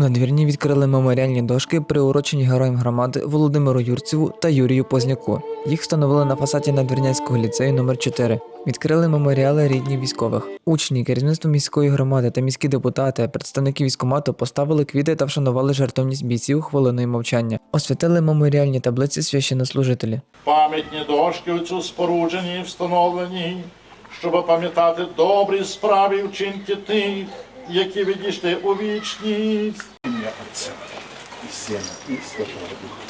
Надвірні відкрили меморіальні дошки, приурочені героям громади Володимиру Юрцеву та Юрію Позняку. Їх встановили на фасаді Надвірнянського ліцею номер 4 Відкрили меморіали рідні військових. Учні, керівництво міської громади та міські депутати, представники військкомату поставили квіти та вшанували жертовність бійців хвилиною мовчання. Освятили меморіальні таблиці священнослужителі. Пам'ятні дошки у цю споруджені встановлені, щоб пам'ятати добрі справи вчинки тих, які відійшли у вічність. Ім'я Отця і Сина і Святого Духа.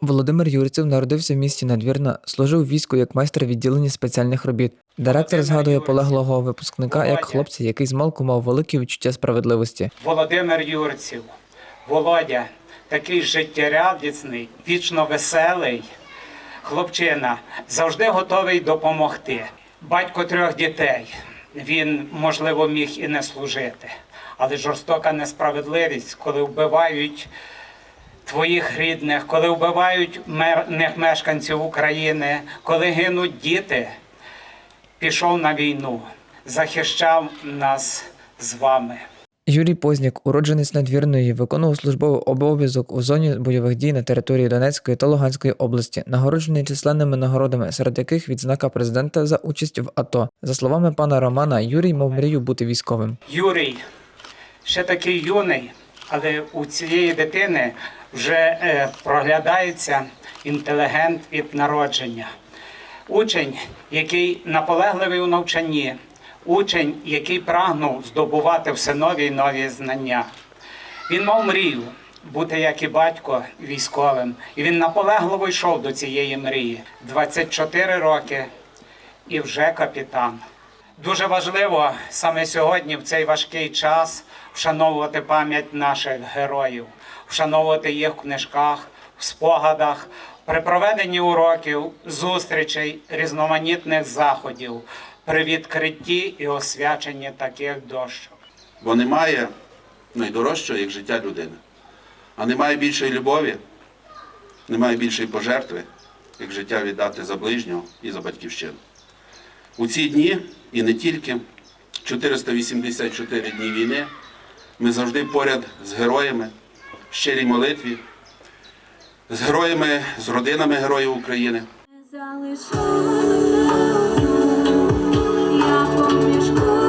Володимир Юрцев народився в місті Надвірна, служив у війську як майстер відділення спеціальних робіт. Директор згадує полеглого випускника як хлопця, який змалку мав велике відчуття справедливості. Володимир Юрців, Володя, такий життєрадісний, вічно веселий хлопчина, завжди готовий допомогти. Батько трьох дітей. Він, можливо, міг і не служити, але жорстока несправедливість, коли вбивають твоїх рідних, коли вбивають мирних мешканців України, коли гинуть діти, пішов на війну, захищав нас з вами. Юрій Позняк, уродженець Надвірної, виконував службовий обов'язок у зоні бойових дій на території Донецької та Луганської області, нагороджений численними нагородами, серед яких відзнака президента за участь в АТО. За словами пана Романа, Юрій мав мрію бути військовим. Юрій ще такий юний, але у цієї дитини вже е, проглядається інтелігент від народження. Учень, який наполегливий у навчанні, учень, який прагнув здобувати все нові й нові знання. Він мав мрію бути, як і батько, військовим, і він наполегливо йшов до цієї мрії. 24 роки і вже капітан. Дуже важливо саме сьогодні, в цей важкий час, вшановувати пам'ять наших героїв, вшановувати їх в книжках, в спогадах, при проведенні уроків, зустрічей, різноманітних заходів, при відкритті і освяченні таких дощок. Бо немає найдорожчого, як життя людини. А немає більшої любові, немає більшої пожертви, як життя віддати за ближнього і за батьківщину. У ці дні, і не тільки, 484 дні війни, ми завжди поряд з героями, в щирій молитві, з героями, з родинами героїв України поміж.